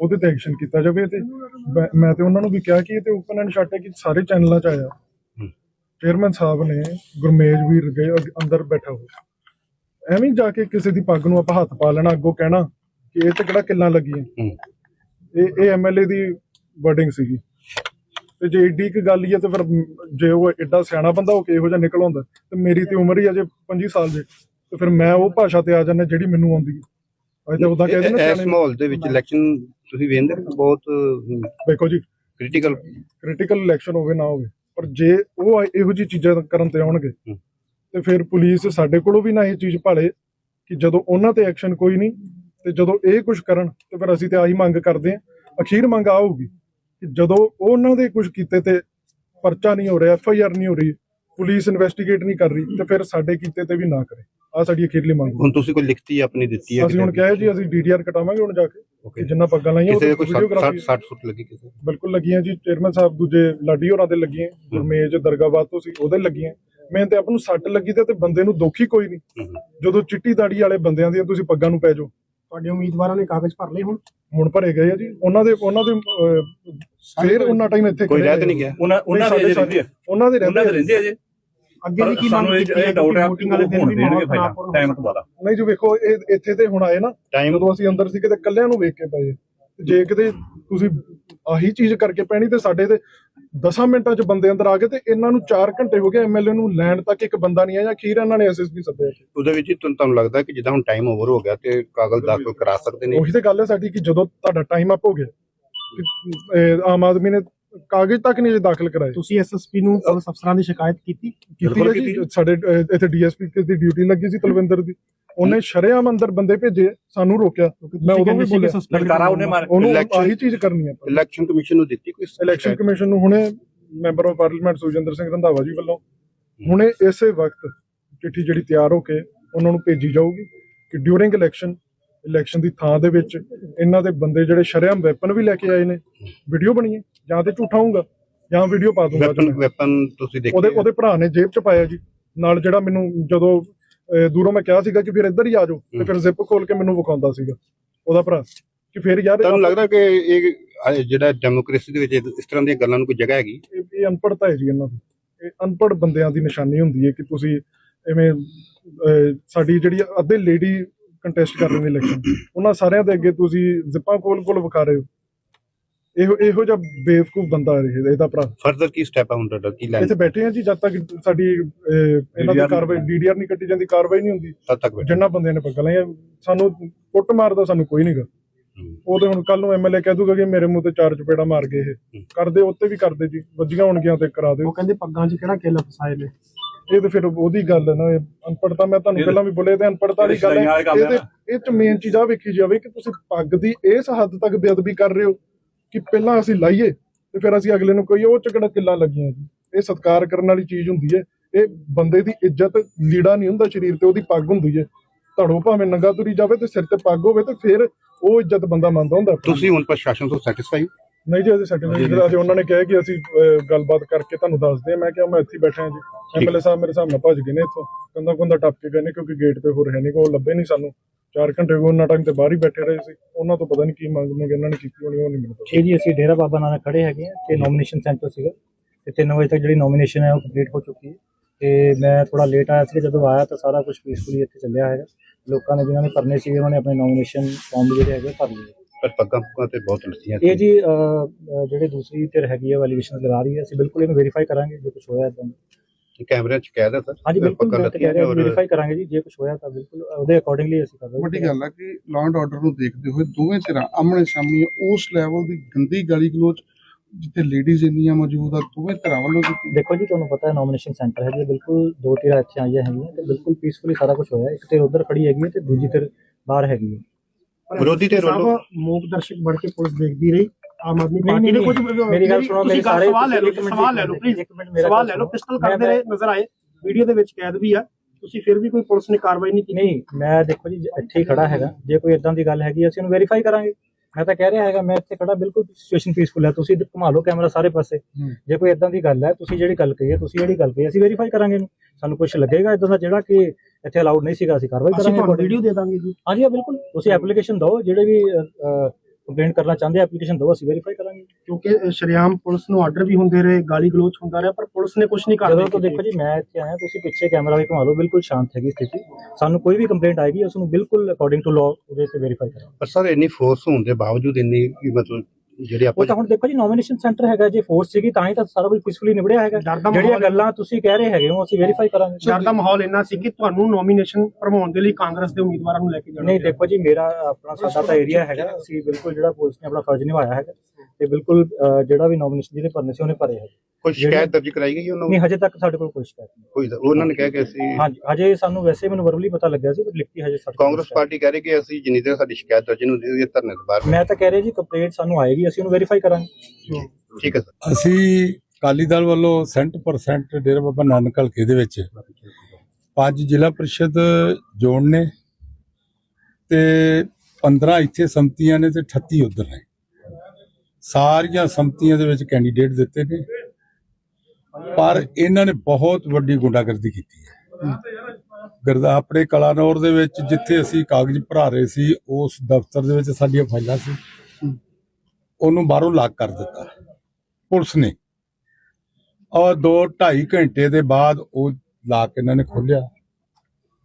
ਉਹਦੇ ਤੇ ਐਕਸ਼ਨ ਕੀਤਾ ਜਾਵੇ ਤੇ ਮੈਂ- ਮੈਂ ਤੇ ਉਹਨਾਂ ਨੂੰ ਵੀ ਕਿਹਾ ਕਿ ਇਹ ਤੇ ਓਪਨ ਐਂਡ ਸ਼ਟ ਹੈ ਕਿ ਸਾਰੇ ਚੈਨਲਾਂ 'ਚ ਆਇਆ। ਹੂੰ। ਚੇਅਰਮੈਨ ਸਾਹਿਬ ਨੇ ਗੁਰਮੇਜ ਵੀਰ ਗਏ ਅੱਗ- ਅੰਦਰ ਬੈਠਾ ਹੋਇਆ। ਐਵੇਂ ਹੀ ਜਾ ਕੇ ਕਿਸੇ ਦੀ ਪੱਗ ਨੂੰ ਆਪਾਂ ਹੱਥ ਪਾ ਲੈਣਾ ਅੱਗੋਂ ਕਹਿਣਾ ਕਿ ਇਹ ਤੇ ਕਿਹੜਾ ਕਿੱਲਾਂ ਲੱਗੀਆਂ। ਹੂੰ। ਇਹ ਇਹ ਐਮਐਲਏ ਦੀ ਵਰਡਿੰਗ ਸੀਗੀ। ਤੇ ਜੇ ਏਡੀ ਇੱਕ ਗੱਲ ਹੀ ਹੈ ਤੇ ਫਿਰ ਮ- ਜੇ ਉਹ ਐਡਾ ਸਿਆਣਾ ਬੰਦਾ ਉਹ ਕਿਹੋ ਜਿਹਾ ਨਿਕਲ ਆਉਂਦਾ? ਤੇ ਮੇਰੀ ਤੇ ਉਮਰ ਹੀ ਅਜੇ 25 ਸਾਲ ਦੇ ਤੇ ਫਿਰ ਮੈਂ ਉਹ ਭਾਸ਼ਾ ਤੇ ਆ ਜਾਂਦਾ ਜਿਹੜੀ ਮੈਨੂੰ ਆਉਂਦੀ। ਹੈ ਅਜੇ ਤਾਂ ਉਹਦਾ ਕਹਿੰਦੇ ਨਾ ਇਸ ਸਿਆਣੇ ਮਾਹੌਲ ਦੇ ਵਿੱਚ ਇਲੈਕਸ਼ਨ ਤੁਸੀਂ ਵੇਖਦੇ ਹੋ ਬਹੁਤ ਦੇਖੋ ਜੀ ਕ੍ਰਿਟੀਕਲ ਕ੍ਰਿਟੀਕਲ ਇਲੈਕਸ਼ਨ ਹੋਵੇ ਨਾ ਹੋਵੇ ਪਰ ਜੇ ਉਹ ਇਹੋ ਜੀ ਚੀਜ਼ਾਂ ਕਰਨ ਤੇ ਆਉਣਗੇ। ਤੇ ਫਿਰ ਪੁਲਿਸ ਸਾਡੇ ਕੋਲੋਂ ਵੀ ਨਾ ਇਹ ਚੀਜ਼ ਭਾਲੇ ਕਿ ਜਦੋਂ ਉਹਨਾਂ ਤੇ ਐਕਸ਼ਨ ਕੋਈ ਨਹੀਂ ਤੇ ਜਦੋਂ ਇਹ ਕੁਝ ਕਰਨ ਤੇ ਫਿਰ ਅਸੀਂ ਤੇ ਆਹੀ ਮੰਗ ਕਰਦੇ ਹਾਂ ਅਖੀਰ ਮੰਗ ਆਊਗੀ ਕਿ ਜਦੋਂ ਉਹਨਾਂ ਦੇ ਕੁਝ ਕੀਤੇ ਤੇ ਪਰਚਾ ਨਹੀਂ ਹੋ ਰਿਹਾ ਐਫ ਆਈ ਆਰ ਨਹੀਂ ਹੋ ਰਹੀ ਪੁਲਿਸ ਇਨਵੈਸਟੀਗੇਟ ਨਹੀਂ ਕਰ ਰਹੀ ਤੇ ਫਿਰ ਸਾਡੇ ਕੀਤੇ ਤੇ ਵੀ ਨਾ ਕਰੇ ਆ ਸਾਡੀ ਅਖੀਰਲੀ ਮੰਗ। ਹੁਣ ਤੁਸੀਂ ਕੋਈ ਲਿਖਤੀ ਆਪਣੀ ਦਿੱਤੀ ਹੈ ਅਸੀਂ ਹੁਣ ਕਿਹਾ ਜੀ ਅਸੀਂ ਡੀਡੀਆਰ ਕਟਾਵਾਂਗੇ ਹੁਣ ਜਾ ਕੇ ਜਿੰਨਾ ਪੱਗਾਂ ਲਾਈਆਂ ਕਿਸੇ ਦੇ ਉਹ ਕੋਈ ਵੀਡੀਓਗ੍ਰਾਫੀ 60 60 ਫੁੱਟ ਲੱਗੀ ਕਿਸੇ ਬਿਲਕੁਲ ਲੱਗੀਆਂ ਜੀ ਚੇਅਰਮੈਨ ਸਾਹਿਬ ਦੂਜੇ ਲਾਡੀ ਹੋਰਾਂ ਦੇ ਲੱਗੀਆਂ ਗੁਰਮੇਜ ਦਰਗਾਬਾਦ ਤੋਂ ਸੀ ਉਹਦੇ ਲੱਗੀਆਂ। ਮੈਂ ਤੇ ਆਪ ਨੂੰ ਸੱਟ ਲੱਗੀ ਤੇ ਤੇ ਬੰਦੇ ਨੂੰ ਦੁੱਖ ਹੀ ਕੋਈ ਨਹੀਂ। ਜਦੋਂ ਚਿੱਟੀ ਦਾੜੀ ਵਾਲੇ ਬੰਦਿਆਂ ਦੀਆਂ ਤੁਸੀਂ ਪੱਗਾਂ ਨੂੰ ਪੈ ਜਾਓ। ਤੁਹਾਡੇ ਉਮੀਦਵਾਰਾਂ ਨੇ ਕਾਗਜ਼ ਭਰ ਲਏ ਹੁਣ? ਹੁਣ ਭਰੇ ਗਏ ਆ ਜੀ। ਉਹਨਾਂ ਦੇ ਉਹਨਾਂ ਦੇ ਅਹ, ਫੇਰ ਉਹਨਾਂ ਟਾਈਮ ਇੱਥੇ ਕੋਈ ਖੜੇ ਰਹਿ ਤਾਂ ਨਹੀਂ। ਗਿਆ? ਉਹਨਾਂ ਉਹਨਾਂ ਦੇ ਰਹਿੰਦੇ ਆ ਉਹਨਾਂ ਦੇ ਉਹਨਾਂ ਦੇ ਰਹਿੰਦੇ ਆ। ਰਹਿੰਦੇ ਆ ਜੇ। ਅੱਗੇ ਦੀ ਕੀ ਮੰਗ ਇਹ ਕੀਤੀ ਹੈ ਡਾਊਟ ਆ ਕਿ ਵੋਟਿੰਗ ਵਾਲੇ ਉਹ ਦਿਨ ਹੁਣ ਵੀ ਦੇਣਗੇ ਖਰਾਬ ਟਾਈਮ ਤੋਂ ਬਾਅਦ। ਨਹੀਂ ਜੀ ਵੇਖੋ ਇਹ ਇੱਥੇ ਤੇ ਹੁਣ ਆਏ ਨਾ ਟਾਈਮ ਜਦੋਂ ਅਸੀਂ ਅੰਦਰ ਸੀ ਕਿਤੇ ਕੱਲਿਆਂ ਨੂੰ ਵੇਖ ਕੇ ਪਏ ਜੇ ਕਿਤੇ ਤੁਸੀਂ ਆਹੀ ਚੀਜ਼ ਕਰਕੇ ਪੈਣੀ ਤੇ ਸਾਡੇ ਤੇ 10 ਮਿੰਟਾਂ 'ਚ ਬੰਦੇ ਅੰਦਰ ਆ ਗਏ ਤੇ ਇਹਨਾਂ ਨੂੰ 4 ਘੰਟੇ ਹੋ ਗਏ ਐਮਐਲਏ ਨੂੰ ਲੈਣ ਤੱਕ ਇੱਕ ਬੰਦਾ ਨਹੀਂ ਆਇਆ ਅਖੀਰ ਇਹਨਾਂ ਨੇ ਐਸਐਸਪੀ ਸੱਦਿਆ ਉਹਦੇ ਵਿੱਚ ਹੀ ਤੁਹਾਨੂੰ ਲੱਗਦਾ ਕਿ ਜਿੱਦਾਂ ਹੁਣ ਟਾਈਮ ਓਵਰ ਹੋ ਗਿਆ ਤੇ ਕਾਗਜ਼ ਦਾਖਲ ਕਰਾ ਸਕਦੇ ਨੇ? ਉਹੀ ਤੇ ਗੱਲ ਹੈ ਸਾਡੀ ਕਿ ਜਦੋਂ ਤੁਹਾਡਾ ਟਾਈਮ ਅਪ ਹੋ ਗਿਆ ਆਮ ਆਦਮੀ ਨੇ ਕਾਗਜ਼ ਤੱਕ ਨਹੀਂ ਜੇ ਦਾਖਲ ਕਰਾਏ। ਤੁਸੀਂ ਐਸਐਸਪੀ ਨੂੰ ਪੁਲਿਸ ਅਫਸਰਾਂ ਦੀ ਸ਼ਿਕਾਇਤ ਕੀਤੀ? ਕੀਤੀ ਬਿਲਕੁਲ ਕੀਤੀ। ਸਾਡੇ ਇੱਥੇ ਡੀਐਸਪੀ ਦੀ ਡਿਊਟੀ ਲੱਗੀ ਸੀ ਤਲਵਿੰਦਰ ਦੀ। ਉਹਨੇ ਸ਼ਰੇਆਮ ਅੰਦਰ ਬੰਦੇ ਭੇਜੇ ਸਾਨੂੰ ਰੋਕਿਆ। ਮੈਂ ਉਦੋਂ ਵੀ ਬੋਲਿਆ। ਲਲਕਾਰਾ ਉਹਨੇ ਮਾਰ ਉਹਨੂੰ ਆਹੀ ਚੀਜ਼ ਕਰਨੀ ਹੈ ਇਲੈਕਸ਼ਨ ਕਮਿਸ਼ਨ ਨੂੰ ਦਿੱਤੀ ਕੋਈ ਇਲੈਕਸ਼ਨ? ਕਮਿਸ਼ਨ ਨੂੰ ਹੁਣੇ member of parliament Sujinder Singh Randhawa ji ਵੱਲੋਂ ਹੁਣੇ ਇਸੇ ਵਕਤ ਚਿੱਠੀ ਜਿਹੜੀ ਤਿਆਰ ਹੋ ਕੇ ਉਹਨਾਂ ਨੂੰ ਭੇਜੀ ਜਾਊਗੀ ਕਿ ਡਿਊਰਿੰਗ ਇਲੈਕਸ਼ਨ ਇਲੈਕਸ਼ਨ ਦੀ ਥਾਂ ਦੇ ਵਿੱਚ ਇਹਨਾਂ ਦੇ ਬੰਦੇ ਜਿਹੜੇ ਸ਼ਰੇਆਮ ਵੈਪਨ ਵੀ ਲੈ ਕੇ ਆਏ ਨੇ ਵੀਡੀਓ ਬਣੀ ਹੈ ਜਾਂ ਤੇ ਝੂਠਾ ਹੋਊਗਾ ਜਾਂ ਵੀਡੀਓ ਪਾ ਦੂੰਗਾ ਵੈਪਨ ਵੈਪਨ ਤੁਸੀਂ ਦੇਖੇ ਉਹਦੇ ਉਹਦੇ ਭਰਾ ਨੇ ਜੇਬ ਚ ਪਾਇਆ ਜੀ। ਨਾਲ ਜਿਹੜਾ ਮੈਨੂੰ ਜਦੋਂ ਦੂਰੋਂ ਮੈਂ ਕਿਹਾ ਸੀਗਾ ਕਿ ਫਿਰ ਇੱਧਰ ਹੀ ਆ ਜਾਓ ਤੇ ਫਿਰ ਜ਼ਿਪ ਖੋਲ ਕੇ ਮੈਨੂੰ ਵਿਖਾਉਂਦਾ ਸੀਗਾ ਉਹਦਾ ਭਰਾ। ਕਿ ਫਿਰ ਯਾਰ ਤੁਹਾਨੂੰ ਲੱਗਦਾ ਕਿ ਇਹ ਜਿਹੜਾ ਡੈਮੋਕ੍ਰੇਸੀ ਦੇ ਵਿੱਚ ਇਸ ਤਰ੍ਹਾਂ ਦੀਆਂ ਗੱਲਾਂ ਨੂੰ ਕੋਈ ਜਗ੍ਹਾ ਹੈਗੀ? ਇਹ ਅਨਪੜ੍ਹਤਾ ਹੈ ਜੀ ਇਹਨਾਂ ਦੀ। ਇਹ ਅਨਪੜ੍ਹ ਬੰਦਿਆਂ ਦੀ ਨਿਸ਼ਾਨੀ ਹੁੰਦੀ ਹੈ ਕਿ ਤੁਸੀਂ ਐਵੇਂ ਸਾਡੀ ਜਿਹੜੀ ਅੱਧੇ ਲੇਡੀ ਕੰਟੈਸਟ ਕਰ ਰਹੇ ਨੇ ਇਲੈਕਸ਼ਨ ਉਹਨਾਂ ਸਾਰਿਆਂ ਦੇ ਅੱਗੇ ਤੁਸੀਂ ਜ਼ਿੱਪਾਂ ਕੋਲ ਕੋਲ ਵਿਖਾ ਰਹੇ ਹੋ। ਇਹੋ ਇਹੋ ਜਿਹਾ ਬੇਵਕੂਫ ਬੰਦਾ ਇਹ- ਇਹਦਾ ਭਰਾ। ਫਰਦਰ ਕੀ ਸਟੈਪ ਆ ਹੁਣ ਤੁਹਾਡਾ? ਕੀ ਲੈਣ ਇੱਥੇ ਬੈਠੇ ਆ ਜੀ ਜਦ ਤੱਕ ਸਾਡੀ ਅਹ, ਇਹਨਾਂ ਦੀ DDR ਕਾਰਵਾਈ ਡੀਡੀਆਰ ਨਹੀਂ ਕੱਟੀ ਜਾਂਦੀ ਕਾਰਵਾਈ ਨਹੀਂ ਹੁੰਦੀ। ਤਦ ਤੱਕ ਬੈਠੇ। ਜਿੰਨਾ ਬੰਦਿਆਂ ਨੇ ਪੱਗਾਂ ਲਾਈਆਂ ਸਾਨੂੰ ਕੁੱਟ ਮਾਰਦਾ ਸਾਨੂੰ ਕੋਈ ਨਹੀਂਗਾ ਹੂੰ। ਉਹ ਤੇ ਹੁਣ ਕੱਲ ਨੂੰ ਐਮਐਲਏ ਕਹਿ ਦੂਗਾ ਕਿ ਮੇਰੇ ਮੂੰਹ ਤੇ ਚਾਰ ਚਪੇੜਾ ਮਾਰ ਗਏ ਇਹ। ਕਰਦੇ ਉੱਤੇ ਵੀ ਕਰਦੇ ਜੀ ਵੱਜੀਆਂ ਹੋਣਗੀਆਂ ਤੇ ਕਰਾ ਦਿਓ। ਉਹ ਕਹਿੰਦੇ ਪੱਗਾਂ 'ਚ ਕਿਹੜਾ ਕਿੱਲ ਫਸਾਏ ਨੇ? ਇਹ ਤੇ ਫਿਰ ਉਹਦੀ ਗੱਲ ਹੈ ਨਾ ਇਹ ਅਨਪੜ੍ਹਤਾ ਮੈਂ ਤੁਹਾਨੂੰ ਇਹ- ਪਹਿਲਾਂ ਵੀ ਬੋਲੇ ਤੇ ਅਨਪੜ੍ਹਤਾ ਦੀ ਗੱਲ ਹੈ। ਵਾਲੇ ਕੰਮ ਹੈ ਇਹਦੇ ਇਹ ਚ ਮੇਨ ਚੀਜ਼ ਆ ਵੇਖੀ ਜਾਵੇ ਕਿ ਤੁਸੀਂ ਪੱਗ ਦੀ ਇਸ ਹੱਦ ਤੱਕ ਬੇਅਦਬੀ ਕਰ ਰਹੇ ਹੋ। ਕਿ ਪਹਿਲਾਂ ਅਸੀਂ ਲਾਈਏ ਤੇ ਫਿਰ ਅਸੀਂ ਅਗਲੇ ਨੂੰ ਕੋਈ ਉਹ ਚ ਕਿਹੜਾ ਕਿੱਲਾਂ ਲੱਗੀਆਂ ਜੀ? ਇਹ ਸਤਿਕਾਰ ਕਰਨ ਵਾਲੀ ਚੀਜ਼ ਹੁੰਦੀ ਹੈ ਇਹ ਬੰਦੇ ਦੀ ਇੱਜ਼ਤ ਲੀੜਾ ਨਹੀਂ ਹੁੰਦਾ ਸਰੀਰ ਤੇ ਉਹਦੀ ਪੱਗ ਹੁੰਦੀ ਹੈ ਧੜੋ ਭਾਵੇਂ ਨੰਗਾ ਤੁਰੀ ਜਾਵੇ ਤੇ ਸਿਰ ਤੇ ਪੱਗ ਹੋਵੇ ਤੇ ਫਿਰ ਉਹ ਇੱਜ਼ਤ ਬੰਦਾ ਮੰਨਦਾ ਹੁੰਦਾ ਤੁਸੀਂ ਹੁਣ ਪ੍ਰਸ਼ਾਸਨ ਤੋਂ ਸੈਟੀਸਫਾਈ ਨਹੀਂ ਜੀ ਅਜੇ ਸੈਕੰਡਰੀ ਅਜੇ ਉਹਨਾਂ ਨੇ ਕਿਹਾ ਕਿ ਅਸੀਂ ਗੱਲਬਾਤ ਕਰਕੇ ਤੁਹਾਨੂੰ ਦੱਸਦੇ ਹਾਂ। ਮੈਂ ਕਿਹਾ ਮੈਂ ਇੱਥੇ ਹੀ ਬੈਠਾ ਜੀ। ਐਮਐਲਏ ਸਾਹਿਬ ਮੇਰੇ ਸਾਹਮਣੇ ਭੱਜ ਗਏ ਨੇ ਇੱਥੋਂ। ਕੰਦਾ ਕੰਦਾ ਟੱਪ ਕੇ ਗਏ ਨੇ ਕਿਉਂਕਿ ਗੇਟ ਤੇ ਹੋਰ ਹੈ ਨਹੀਂ ਕੋ ਲੱਭੇ ਨਹੀਂ ਸਾਨੂੰ। 4 ਘੰਟੇ ਹੋ ਗਏ ਉਹਨਾਂ ਟਾਈਮ ਤੇ ਬਾਹਰ ਹੀ ਬੈਠੇ ਰਹੇ ਸੀ। ਉਹਨਾਂ ਤੋਂ ਪਤਾ ਨਹੀਂ ਕੀ ਮੰਗ ਮੰਗ ਇਹਨਾਂ ਨੇ ਕੀਤੀ ਹੋਣੀ ਉਹ ਨਹੀਂ ਮੈਨੂੰ ਪਤਾ। ਇਹ ਜੀ ਅਸੀਂ ਡੇਰਾ ਬਾਬਾ ਨਾਨਕ ਖੜੇ ਹੈਗੇ ਆ ਤੇ ਨੋਮੀਨੇਸ਼ਨ ਸੈਂਟਰ ਸੀਗਾ। ਤੇ 3 ਵਜੇ ਤੱਕ ਜਿਹੜੀ ਨੋਮੀਨੇਸ਼ਨ ਹੈ ਉਹ ਕੰਪਲੀਟ ਹੋ ਚੁੱਕੀ ਹੈ। ਤੇ ਮੈਂ ਥੋੜਾ ਲੇਟ ਆਇਆ ਸੀ ਜਦੋਂ ਆਇਆ ਤਾਂ ਸਾਰਾ ਕੁਝ ਪੀਸਫੁਲੀ ਇੱਥੇ ਚੱਲਿਆ ਹੈਗਾ ਲੋਕਾਂ ਨੇ ਜਿਨ੍ਹਾਂ ਨੇ ਭਰਨੇ ਸੀਗੇ ਉਹਨਾਂ ਨੇ ਆਪਣੇ ਨੋਮੀਨੇਸ਼ਨ ਫਾਰਮ ਜਿਹੜੇ ਹੈਗੇ ਭਰ ਲਏ। ਪਰ ਪੱਗਾਂ ਪੁੱਗਾਂ ਤੇ ਬਹੁਤ ਲੱਸੀਆਂ ਇਹ ਜੀ ਜਿਹੜੇ ਦੂਸਰੀ ਧਿਰ ਹੈਗੀ ਹੈ ਵੈਲੀਡੇਸ਼ਨ ਲਗਾ ਰਹੀ ਹੈ। ਅਸੀਂ ਬਿਲਕੁਲ ਇਹਨੂੰ ਵੈਰੀਫਾਈ ਕਰਾਂਗੇ ਜੇ ਕੁਝ ਹੋਇਆ ਇਦਾਂ। ਕੈਮਰਿਆਂ ਚ ਕੈਦ ਹੈ ਸਰ ਹਾਂਜੀ ਬਿਲਕੁਲ ਤਾਂ ਕਹਿ ਲੱਤੀਆਂ ਰਿਹਾ ਔਰ ਵੈਰੀਫਾਈ ਕਰਾਂਗੇ ਜੀ ਜੇ ਕੁਝ ਹੋਇਆ ਤਾਂ ਬਿਲਕੁਲ ਉਹਦੇ ਅਕੋਰਡਿੰਗਲੀ ਅਸੀਂ ਕਰਾਂਗੇ ਵੱਡੀ ਗੱਲ ਹੈ ਕਿ ਲਾਅ ਐਂਡ ਆਰਡਰ ਨੂੰ ਦੇਖਦੇ ਹੋਏ ਦੋਵੇਂ ਧਿਰਾਂ ਆਮਣੇ ਸਾਹਮਣੇ ਉਸ ਲੈਵਲ ਦੀ ਗੰਦੀ ਗਾਲੀ ਗਲੋਚ ਜਿੱਥੇ ਲੇਡੀਜ਼ ਇੰਨੀਆਂ ਮੌਜੂਦ ਆ ਦੋਵੇਂ ਧਿਰਾਂ ਵੱਲੋਂ ਦੇਖੋ ਜੀ ਤੁਹਾਨੂੰ ਪਤਾ ਹੈ ਨੋਮੀਨੇਸ਼ਨ ਸੈਂਟਰ ਹੈ ਜੀ ਬਿਲਕੁਲ ਦੋ ਧਿਰਾਂ ਇੱਥੇ ਆਈਆਂ ਹੈਗੀਆਂ ਤੇ ਬਿਲਕੁਲ ਪੀਸਫੁਲੀ ਸਾਰਾ ਕੁਝ ਹੋਇਆ ਇੱਕ ਧਿਰ ਉਧਰ ਖੜੀ ਹੈਗੀ ਹੈ ਤੇ ਦੂਜੀ ਧਿਰ ਬਾਹਰ ਹੈਗੀ ਹੈ। ਵਿਰੋਧੀ ਧਿਰ ਵੱਲੋਂ- ਮੂਕ ਦਰਸ਼ਕ ਬਣ ਕੇ ਪੁਲਿਸ ਦੇਖਦੀ ਰਹੀ। ਆਮ ਆਦਮੀ ਪਾਰਟੀ ਨੇ ਕੁਝ ਮੇਰੀ ਗੱਲ ਸੁਣੋ ਮੇਰੇ ਸਾਰੇ ਸਵਾਲ ਲੈ ਲਓ ਸਵਾਲ ਲੈ ਲਓ ਇੱਕ ਪਲੀਜ਼ ਮਿੰਟ ਮੇਰਾ ਸਵਾਲ ਲੈ ਲਓ। ਪਿਸਟਲ ਕਰਦੇ ਰਹੇ ਨਜ਼ਰ ਆਏ। ਵੀਡੀਓ ਦੇ ਵਿੱਚ ਕੈਦ ਵੀ ਆ ਤੁਸੀਂ ਫਿਰ ਵੀ ਕੋਈ ਪੁਲਿਸ ਨੇ ਕਾਰਵਾਈ ਨਹੀਂ ਕੀਤੀ। ਨਹੀਂ ਮੈਂ ਦੇਖੋ ਜੀ ਇੱਥੇ ਖੜਾ ਹੈਗਾ ਜੇ ਕੋਈ ਇਦਾਂ ਦੀ ਗੱਲ ਹੈਗੀ ਅਸੀਂ ਉਹਨੂੰ ਵੈਰੀਫਾਈ ਕਰਾਂਗੇ। ਮੈਂ ਤਾਂ ਕਹਿ ਰਿਹਾ ਹੈਗਾ ਮੈਂ ਇੱਥੇ ਖੜਾ ਬਿਲਕੁਲ ਸਿਚੁਏਸ਼ਨ ਪੀਸਫੁਲ ਹੈ ਤੁਸੀਂ ਘੁਮਾ ਲਓ ਕੈਮਰਾ ਸਾਰੇ ਪਾਸੇ। ਜੇ ਕੋਈ ਇਦਾਂ ਦੀ ਗੱਲ ਹੈ ਤੁਸੀਂ ਜਿਹੜੀ ਗੱਲ ਕਹੀ ਹੈ ਤੁਸੀਂ ਜਿਹੜੀ ਗੱਲ ਕਹੀ ਹੈ, ਅਸੀਂ ਵੈਰੀਫਾਈ ਕਰਾਂਗੇ ਇਹਨੂੰ। ਸਾਨੂੰ ਕੁਝ ਲੱਗੇਗਾ ਇਦਾਂ ਦਾ ਜਿਹੜਾ ਕਿ ਇੱਥੇ ਅਲਾਉਡ ਨਹੀਂ ਸੀਗਾ ਅਸੀਂ ਕਾਰਵਾਈ ਅਸੀਂ ਕਰਾਂਗੇ। ਵੀਡੀਓ ਦੇ ਦਾਂਗੇ ਜੀ। ਹਾਂਜੀ ਬਿਲਕੁਲ। ਤੁਸੀਂ ਐਪਲੀਕੇਸ਼ਨ ਦਿਓ ਜਿਹੜੇ ਵੀ ਕੰਪਲੇਂਟ ਕਰਨਾ ਚਾਹੁੰਦੇ ਐਪਲੀਕੇਸ਼ਨ ਦਿਓ ਅਸੀਂ ਵੈਰੀਫਾਈ ਕਰਾਂਗੇ। ਕਿਉਂਕਿ ਸ਼ਰਿਆਮ ਪੁਲਿਸ ਨੂੰ ਆਰਡਰ ਵੀ ਹੁੰਦੇ ਰਹੇ ਗਾਲੀ ਗਲੋਚ ਹੁੰਦਾ ਰਿਹਾ ਪਰ ਪੁਲਿਸ ਨੇ ਕੁਝ ਨਹੀਂ ਜਦੋਂ ਕਰਦੇ ਤੋਂ ਦੇਖੋ ਜੀ ਮੈਂ ਇੱਥੇ ਆਇਆ ਤੁਸੀਂ ਪਿੱਛੇ ਕੈਮਰਾ ਵੀ ਘੁਮਾ ਲਓ ਬਿਲਕੁਲ ਸ਼ਾਂਤ ਹੈਗੀ ਸਥਿਤੀ। ਸਾਨੂੰ ਕੋਈ ਵੀ ਕੰਪਲੇਂਟ ਆਏਗੀ ਉਸ ਨੂੰ ਬਿਲਕੁਲ ਅਕੋਰਡਿੰਗ ਟੂ ਲਾਅ ਉਹਦੇ ਤੇ ਵੈਰੀਫਾਈ ਕਰਾਂਗੇ। ਪਰ ਸਰ ਇੰਨੀ ਫੋਰਸ ਹੋਣ ਦੇ ਬਾਵਜੂਦ ਇੰਨੀ ਮਤਲਬ ਜਿਹੜੇ ਉਹ ਆਪਾਂ ਤਾਂ ਹੁਣ ਦੇਖੋ ਜੀ ਨੋਮੀਨੇਸ਼ਨ ਸੈਂਟਰ ਹੈਗਾ ਜੇ ਫੋਰਸ ਸੀਗੀ ਤਾਂ ਹੀ ਤਾਂ ਸਾਰਾ ਕੁਝ ਪੀਸਫੁਲੀ ਨਿਬੜਿਆ ਹੈਗਾ। ਜਿਹੜੀਆਂ ਗੱਲਾਂ ਤੁਸੀਂ ਕਹਿ ਰਹੇ ਹੈਗੇ ਹੋ ਅਸੀਂ ਵੈਰੀਫਾਈ ਕਰਾਂਗੇ। ਡਰ ਦਾ ਮਾਹੌਲ ਇੰਨਾ ਸੀ ਕਿ ਤੁਹਾਨੂੰ ਨੋਮੀਨੇਸ਼ਨ ਭਰਵਾਉਣ ਦੇ ਲਈ ਕਾਂਗਰਸ ਦੇ ਉਮੀਦਵਾਰਾਂ ਨੂੰ ਲੈ ਕੇ ਜਾਣਾ ਨਹੀਂ। ਦੇਖੋ ਜੀ ਮੇਰਾ ਆਪਣਾ ਸਾਡਾ ਤਾਂ ਏਰੀਆ ਹੈਗਾ। ਅਸੀਂ ਬਿਲਕੁਲ ਜਿਹੜਾ ਪੁਲਿਸ ਨੇ ਆਪਣਾ ਫਰਜ਼ ਨਿਭਾਇਆ ਹੈਗਾ। ਤੇ ਬਿਲਕੁਲ ਜਿਹੜਾ ਵੀ ਨੋਮੀਨੇਸ਼ਨ ਜਿਹਦੇ ਭਰਨੇ ਸੀ ਉਹਨੇ ਭਰੇ ਹੈ ਕੋਈ ਸ਼ਿਕਾਇਤ ਦਰਜ ਕਰਾਈ ਗਈ ਉਹਨਾਂ ਨਹੀਂ ਨੂੰ ਹਜੇ ਤੱਕ ਸਾਡੇ ਕੋਲ ਕੋਈ ਸ਼ਿਕਾਇਤ ਨਹੀਂ। ਕੋਈ ਉਹਨਾਂ ਨੇ ਕਿਹਾ ਕਿ ਅਸੀਂ ਹਾਂਜੀ ਹਜੇ ਸਾਨੂੰ ਵੈਸੇ ਮੈਨੂੰ ਵਰਬਲੀ ਪਤਾ ਲੱਗਿਆ ਸੀ ਪਰ ਲਿਖਤੀ ਹਜੇ ਸਾਡੇ ਕੋਲ ਕਾਂਗਰਸ ਪਾਰਟੀ ਕਹਿ ਰਹੀ ਕਿ ਅਸੀਂ ਜਿੰਨੀ ਦੇਰ ਸਾਡੀ ਸ਼ਿਕਾਇਤ ਦਰਜ ਨਹੀਂ ਹੁੰਦੀ ਇਹ ਧਰਨੇ ਤੋਂ ਬਾਹਰ ਮੈਂ ਤਾਂ ਕਹਿ ਰਿਹਾ ਜੀ ਕੰਪਲੇਂਟ ਸਾਨੂੰ ਆਏਗੀ ਅਸੀਂ ਉਹਨੂੰ ਵੈਰੀਫਾਈ ਕਰਾਂਗੇ। ਠੀਕ ਹੈ ਸਰ। ਅਸੀਂ ਅਕਾਲੀ ਦਲ ਵੱਲੋਂ 100% ਡੇਰਾ ਬਾਬਾ ਨਾਨਕ ਹਲਕੇ ਦੇ ਵਿੱਚ ਪੰਜ ਜ਼ਿਲ੍ਹਾ ਪ੍ਰੀਸ਼ਦ ਜ਼ੋਨ ਨੇ ਤੇ 15 ਇੱਥੇ ਸੰਮਤੀਆਂ ਨੇ ਤੇ 38 ਉਧਰ ਨੇ। ਸਾਰੀਆਂ ਸੰਮਤੀਆਂ ਦੇ ਵਿੱਚ ਕੈਂਡੀਡੇਟ ਦਿੱਤੇ ਨੇ। ਪਰ ਇਹਨਾਂ ਨੇ ਬਹੁਤ ਵੱਡੀ ਗੁੰਡਾਗਰਦੀ ਕੀਤੀ ਹੈ। ਗਰਦਾ ਆਪਣੇ ਕਲਾਨੌਰ ਦੇ ਵਿੱਚ ਜਿੱਥੇ ਅਸੀਂ ਕਾਗਜ਼ ਭਰਾ ਰਹੇ ਸੀ ਉਸ ਦਫ਼ਤਰ ਦੇ ਵਿੱਚ ਸਾਡੀਆਂ ਫਾਈਲਾਂ ਸੀ। ਉਹਨੂੰ ਬਾਹਰੋਂ ਲਾਕ ਕਰ ਦਿੱਤਾ। ਪੁਲਿਸ ਨੇ। ਔਰ 2 2.5 ਘੰਟੇ ਦੇ ਬਾਅਦ ਉਹ ਲਾਕ ਇਹਨਾਂ ਨੇ ਖੋਲਿਆ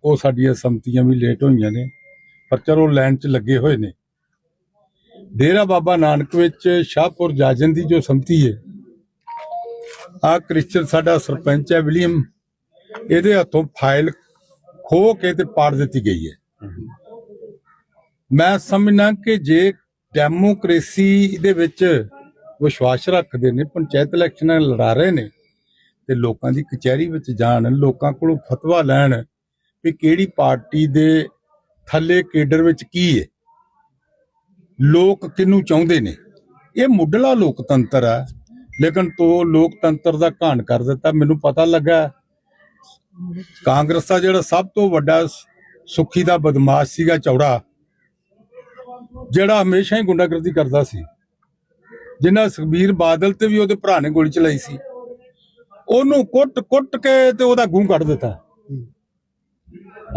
ਉਹ ਸਾਡੀਆਂ ਸੰਮਤੀਆਂ ਵੀ ਲੇਟ ਹੋਈਆਂ ਨੇ, ਪਰ ਚਲੋ ਲਾਈਨ 'ਚ ਲੱਗੇ ਹੋਏ ਨੇ। ਡੇਰਾ ਬਾਬਾ ਨਾਨਕ ਵਿੱਚ ਸ਼ਾਹਪੁਰ ਜਾਜਨ ਦੀ ਜੋ ਸੰਮਤੀ ਹੈ ਆ ਕ੍ਰਿਸਚਨ ਸਾਡਾ ਸਰਪੰਚ ਹੈ ਵਿਲੀਅਮ, ਇਹਦੇ ਹੱਥੋਂ ਫਾਈਲ ਖੋ ਕੇ ਤੇ ਪਾੜ ਦਿੱਤੀ ਗਈ ਹੈ। ਮੈਂ ਸਮਝਣਾ ਕਿ ਜੇ ਡੈਮੋਕ੍ਰੇਸੀ ਦੇ ਵਿੱਚ ਵਿਸ਼ਵਾਸ ਰੱਖਦੇ ਨੇ, ਪੰਚਾਇਤ ਇਲੈਕਸ਼ਨਾਂ ਲੜਾ ਰਹੇ ਨੇ ਤੇ ਲੋਕਾਂ ਦੀ ਕਚਹਿਰੀ ਵਿੱਚ ਜਾਣ, ਲੋਕਾਂ ਕੋਲੋਂ ਫਤਵਾ ਲੈਣ ਵੀ ਕਿਹੜੀ ਪਾਰਟੀ ਦੇ ਥੱਲੇ ਕੇਡਰ ਵਿੱਚ ਕੀ ਹੈ ਲੋਕ ਕਿਹਨੂੰ ਚਾਹੁੰਦੇ ਨੇ? ਇਹ ਮੁੱਢਲਾ ਲੋਕਤੰਤਰ ਆ, ਲੇਕਿਨ ਤੋ ਲੋਕਤੰਤਰ ਦਾ ਘਾਣ ਕਰ ਦਿੱਤਾ, ਮੈਨੂੰ ਪਤਾ ਲੱਗਾ। ਕਾਂਗਰਸ ਦਾ ਜਿਹੜਾ ਸਭ ਤੋਂ ਵੱਡਾ ਸੁਖੀ ਦਾ ਬਦਮਾਸ਼ ਸੀਗਾ ਚੌੜਾ ਜਿਹੜਾ ਹਮੇਸ਼ਾ ਹੀ ਗੁੰਡਾਗਰਦੀ ਕਰਦਾ ਸੀ ਜਿਨ੍ਹਾਂ ਸੁਖਬੀਰ ਬਾਦਲ ਤੇ ਵੀ ਉਹਦੇ ਭਰਾ ਨੇ ਗੋਲੀ ਚਲਾਈ ਸੀ, ਉਹਨੂੰ ਕੁੱਟ-ਕੁੱਟ ਕੇ ਤੇ ਉਹਦਾ ਗੂੰ ਕੱਢ ਦਿੱਤਾ।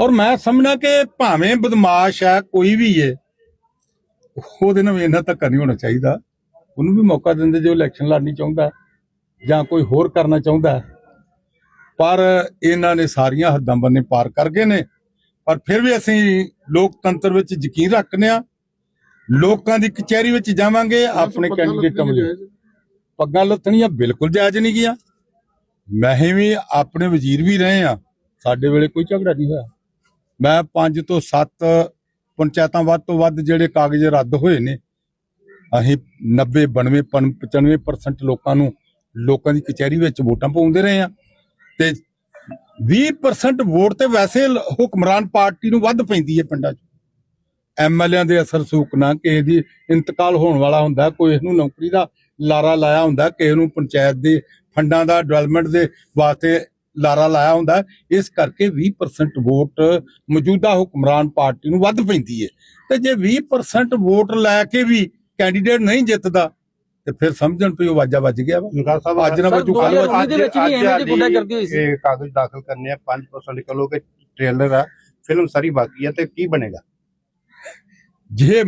ਔਰ ਮੈਂ ਸਮਝਣਾ ਕਿ ਭਾਵੇਂ ਬਦਮਾਸ਼ ਹੈ, ਕੋਈ ਵੀ ਹੈ, ਉਹਦੇ ਨਾਲ ਇਹਨਾਂ ਤੱਕ ਨਹੀਂ ਹੋਣਾ ਚਾਹੀਦਾ। ਉਹਨੂੰ ਵੀ ਮੌਕਾ ਦਿੰਦੇ ਜੇ ਇਲੈਕਸ਼ਨ ਲੜਨੀ ਚਾਹੁੰਦਾ ਜਾਂ ਕੋਈ ਹੋਰ ਕਰਨਾ ਚਾਹੁੰਦਾ ਪਰ ਇਹਨਾਂ ਨੇ ਸਾਰੀਆਂ ਹੱਦਾਂ ਬੰਨੇ ਪਾਰ ਕਰ ਗਏ ਨੇ। ਪਰ ਫਿਰ ਵੀ ਅਸੀਂ ਲੋਕਤੰਤਰ ਵਿੱਚ ਯਕੀਨ ਰੱਖਦੇ ਆ ਲੋਕਾਂ ਦੀ ਕਚਹਿਰੀ ਵਿੱਚ ਜਾਵਾਂਗੇ ਆਪਣੇ ਕੈਂਡੀਡੇਟਾਂ ਵੱਲੋਂ ਪੱਗਾਂ ਲੱਥਣੀਆਂ ਬਿਲਕੁਲ ਜਾਇਜ਼ ਨਹੀਂ ਗਿਆ ਮੈਂ ਵੀ ਆਪਣੇ ਵਜ਼ੀਰ ਵੀ ਰਹੇ ਆ ਸਾਡੇ ਵੇਲੇ ਕੋਈ ਝਗੜਾ ਨਹੀਂ ਹੋਇਆ। ਮੈਂ 5 ਤੋਂ 7 ਪੰਚਾਇਤਾਂ ਵੱਧ ਤੋਂ ਵੱਧ ਜਿਹੜੇ ਕਾਗਜ਼ ਰੱਦ ਹੋਏ ਨੇ ਅਸੀਂ 90 92 95% ਲੋਕਾਂ ਨੂੰ ਲੋਕਾਂ ਦੀ ਕਚਹਿਰੀ ਵਿੱਚ ਵੋਟਾਂ ਪਾਉਂਦੇ ਰਹੇ ਆ ਤੇ 20% ਵੋਟ ਤੇ ਵੈਸੇ ਹੁਕਮਰਾਨ ਪਾਰਟੀ ਨੂੰ ਵੱਧ ਪੈਂਦੀ ਹੈ ਪਿੰਡਾਂ 'ਚ। ਐਮਐਲਏ ਦੇ ਅਸਰ ਸੂਕਣਾ ਕਿਸੇ ਦੀ ਇੰਤਕਾਲ ਹੋਣ ਵਾਲਾ ਹੁੰਦਾ ਕੋਈ ਇਹਨੂੰ ਨੌਕਰੀ ਦਾ ਲਾਰਾ ਲਾਇਆ ਹੁੰਦਾ ਕਿਸੇ ਨੂੰ ਪੰਚਾਇਤ ਦੇ ਫੰਡਾਂ ਦਾ ਡਿਵੈਲਪਮੈਂਟ ਦੇ ਵਾਸਤੇ ਲਾਰਾ ਲਾਇਆ ਹੁੰਦਾ ਇਸ ਕਰਕੇ 20% ਵੋਟ ਮੌਜੂਦਾ ਹੁਕਮਰਾਨ ਪਾਰਟੀ ਨੂੰ ਵੱਧ ਪੈਂਦੀ ਹੈ ਤੇ ਜੇ 20% ਵੋਟ ਲੈ ਕੇ ਵੀ ਕੈਂਡੀਡੇਟ ਨਹੀਂ ਜਿੱਤਦਾ ਤੇ ਫਿਰ ਸਮਝਣ ਉਹ ਵਾਜਾ ਵੱਜ ਗਿਆ ਵਾ। ਨਿਕਾਲ ਸਾਹਿਬ ਅੱਜ ਨਾ ਦੋ ਕੱਲ ਦੇ ਵਿੱਚ ਵੀ ਐਵੇਂ ਦੀ ਗੁੰਡਾਗਰਦੀ ਹੋਈ ਸੀ। ਇਹ ਕਾਗਜ਼ ਦਾਖਲ ਕਰਨੇ ਆ 5% ਕਹੋ ਕਿ ਟ੍ਰੇਲਰ ਆ ਫਿਲਮ ਸਾਰੀ ਬਾਕੀ ਆ ਤੇ ਕੀ ਬਣੇਗਾ? ਜੇ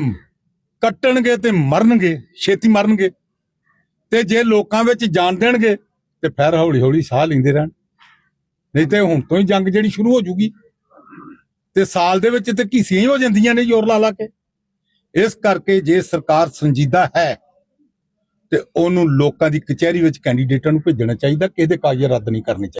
ਕੱਟਣਗੇ ਤੇ ਮਰਨਗੇ, ਛੇਤੀ ਮਰਨਗੇ। ਤੇ ਜੇ ਲੋਕਾਂ ਵਿੱਚ ਜਾਣ ਦੇਣਗੇ, ਤੇ ਫਿਰ ਹੌਲੀ ਹੌਲੀ ਸਾਹ ਲੈਂਦੇ ਰਹਿਣ। ਨਹੀਂ ਤੇ ਹੁਣ ਤੋਂ ਹੀ ਜੰਗ ਜਿਹੜੀ ਸ਼ੁਰੂ ਹੋ ਜੂਗੀ। ਤੇ ਸਾਲ ਦੇ ਵਿੱਚ ਤੇ ਘੀਸੀਆਂ ਹੀ ਹੋ ਜਾਂਦੀਆਂ ਨੇ ਜ਼ੋਰ ਲਾ ਲਾ ਕੇ। ਇਸ ਕਰਕੇ ਜੇ ਸਰਕਾਰ ਸੰਜੀਦਾ ਹੈ, ਤੇ ਉਹਨੂੰ ਲੋਕਾਂ ਦੀ ਕਚਹਿਰੀ ਵਿੱਚ ਕੈਂਡੀਡੇਟਾਂ ਨੂੰ ਭੇਜਣਾ ਚਾਹੀਦਾ ਕਿ ਇਹਦੇ ਕਾਗਜ਼ ਰੱਦ ਨਹੀਂ ਕਰਨੇ ਚਾਹੀਦੇ।